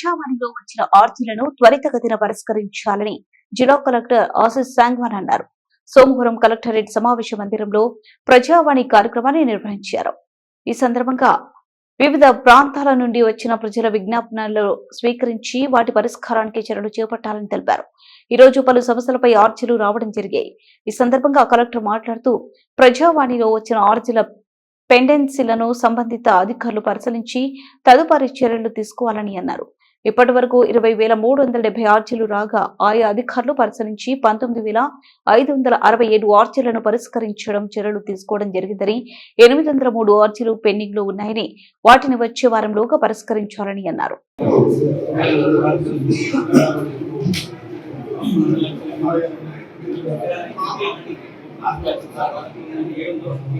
ప్రజావాణిలో వచ్చిన ఆర్జీలను త్వరితగతిన పరిష్కరించాలని జిల్లా కలెక్టర్ ఆశిష్ సాంగ్వాన్ అన్నారు. సోమవారం కలెక్టరేట్ సమావేశ మందిరంలో ప్రజావాణి కార్యక్రమాన్ని నిర్వహించారు. ఈ సందర్భంగా వివిధ ప్రాంతాల నుండి వచ్చిన ప్రజల విజ్ఞాపనలు స్వీకరించి వాటి పరిష్కారానికి చర్యలు చేపట్టాలని తెలిపారు. ఈ రోజు పలు సమస్యలపై ఆర్జీలు రావడం జరిగాయి. ఈ సందర్భంగా కలెక్టర్ మాట్లాడుతూ ప్రజావాణిలో వచ్చిన ఆర్జీల పెండెన్సీలను సంబంధిత అధికారులు పరిశీలించి తదుపరి చర్యలు తీసుకోవాలని అన్నారు. ఇప్పటి వరకు ఇరవై వేల మూడు వందల డెబ్బై ఆర్జీలు రాగా ఆయా అధికారులు పరిశీలించి పంతొమ్మిది వేల ఐదు వందల అరవై ఏడు ఆర్జీలను పరిష్కరించడం చర్యలు తీసుకోవడం జరిగిందని ఎనిమిది వందల మూడు ఆర్జీలు పెండింగ్లో ఉన్నాయని వాటిని వచ్చే వారంలోగా పరిష్కరించాలని అన్నారు.